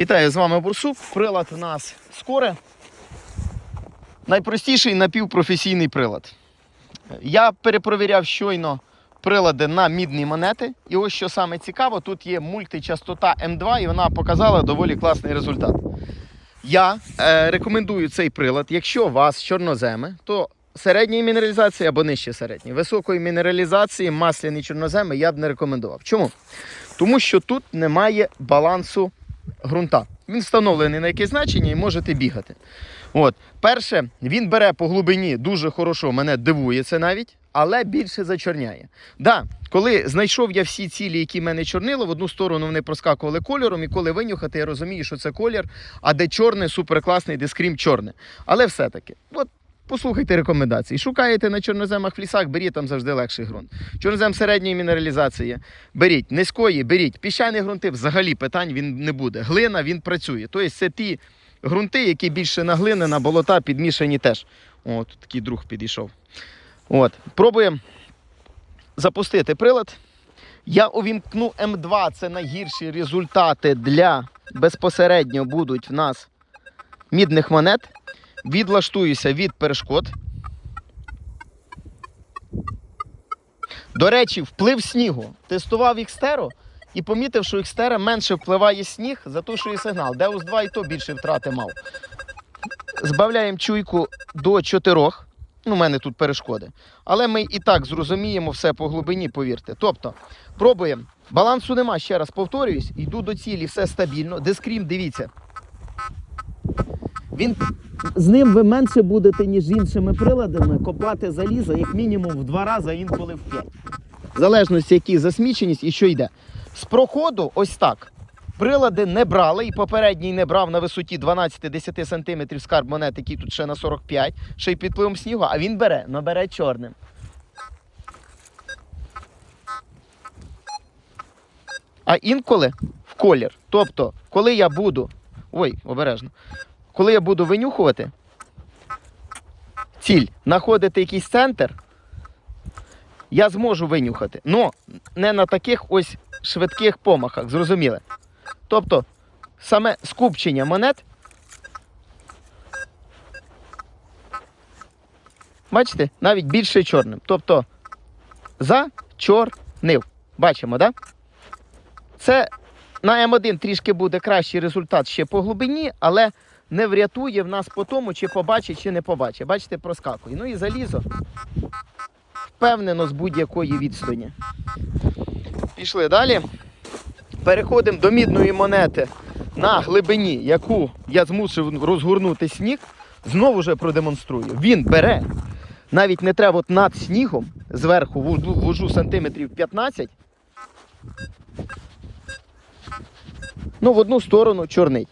Вітаю з вами Бурсук. Прилад у нас скоре. Найпростіший напівпрофесійний прилад. Я перепровіряв щойно прилади на мідні монети. І ось що саме цікаво, тут є мультичастота М2, і вона показала доволі класний результат. Я е, рекомендую цей прилад. Якщо у вас чорноземи, то середньої мінералізації або нижче середньої. Високої мінералізації масляні чорноземи я б не рекомендував. Чому? Тому що тут немає балансу ґрунта. Він встановлений на якесь значення і можете бігати. От. Перше, він бере по глибині дуже хорошо, мене дивує це навіть, але більше зачорняє. Да, коли знайшов я всі цілі, які мене чорнило, в одну сторону вони проскакували кольором, і коли винюхати, я розумію, що це колір, а де чорне, суперкласний, де скрім чорне. Але все-таки, от послухайте рекомендації. Шукаєте на чорноземах лісах, беріть там завжди легший ґрунт. Чорнозем середньої мінералізації беріть, низької беріть. Піщані ґрунти взагалі питань він не буде. Глина він працює. Тобто це ті ґрунти, які більше на глини, на болота підмішані теж. О, тут такий друг підійшов. От. Пробуємо запустити прилад. Я увімкну М2, це найгірші результати для безпосередньо будуть в нас мідних монет. Відлаштуюся від перешкод. До речі, вплив снігу. Тестував Xtero і помітив, що Xtera менше впливає сніг, затушує сигнал. Deus 2 і то більше втрати мав. Збавляємо чуйку до 4. Ну, у мене тут перешкоди. Але ми і так зрозуміємо все по глибині, повірте. Тобто, пробуємо. Балансу нема, ще раз повторююсь, йду до цілі, все стабільно. Дискрім, дивіться. Він з ним ви менше будете, ніж з іншими приладами, копати залізо, як мінімум в два рази, інколи в п'ять. В залежності, які засміченість і що йде. З проходу, ось так. Прилади не брали, і попередній не брав на висоті 12-10 см скарб монет, який тут ще на 45, ще й під впливом снігу, а він бере, но бере чорним. А інколи в колір. Тобто, коли я буду. Ой, обережно. Коли я буду винюхувати, ціль, знаходити якийсь центр, я зможу винюхати. Ну, не на таких ось швидких помахах, зрозуміли? Тобто, саме скупчення монет. Бачите, навіть більше чорним. Тобто зачорнив. Бачимо, так? Да? Це на М1 трішки буде кращий результат ще по глибині, але не врятує в нас по тому, чи побачить, чи не побачить. Бачите, проскакує. Ну і залізо впевнено з будь-якої відстані. Пішли далі. Переходимо до мідної монети на глибині, яку я змусив розгорнути сніг. Знову ж продемонструю. Він бере. Навіть не треба от над снігом, зверху вожу, сантиметрів 15. Ну, в одну сторону чорний.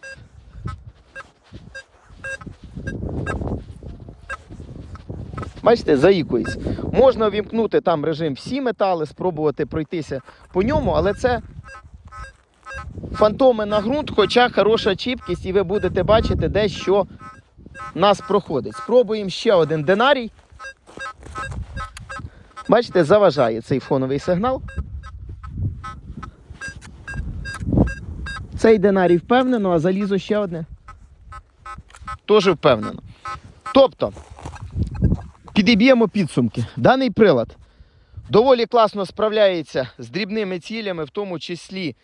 Бачите, заїкується. Можна вімкнути там режим всі метали, спробувати пройтися по ньому, але це фантоми на ґрунт, хоча хороша чіпкість, і ви будете бачити, де що нас проходить. Спробуємо ще один динарій. Бачите, заважає цей фоновий сигнал. Цей динарій впевнено, а залізо ще одне. Теж впевнено. Тобто, підіб'ємо підсумки. Даний прилад доволі класно справляється з дрібними цілями, в тому числі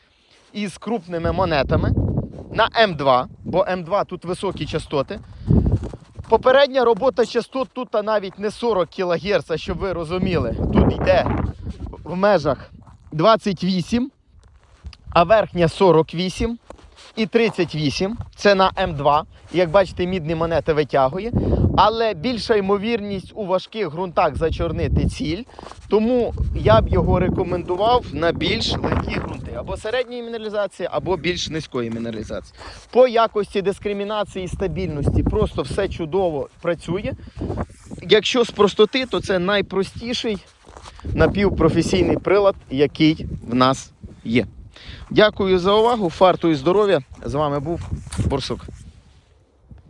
і з крупними монетами на М2, бо М2 тут високі частоти. Попередня робота частот тут навіть не 40 кГц, щоб ви розуміли. Тут йде в межах 28, а верхня 48 і 38. Це на М2. Як бачите, мідні монети витягує. Але більша ймовірність у важких ґрунтах зачорнити ціль. Тому я б його рекомендував на більш легкі ґрунти. Або середньої мінералізації, або більш низької мінералізації. По якості дискримінації і стабільності просто все чудово працює. Якщо з простоти, то це найпростіший напівпрофесійний прилад, який в нас є. Дякую за увагу. Фарту і здоров'я. З вами був Борсук.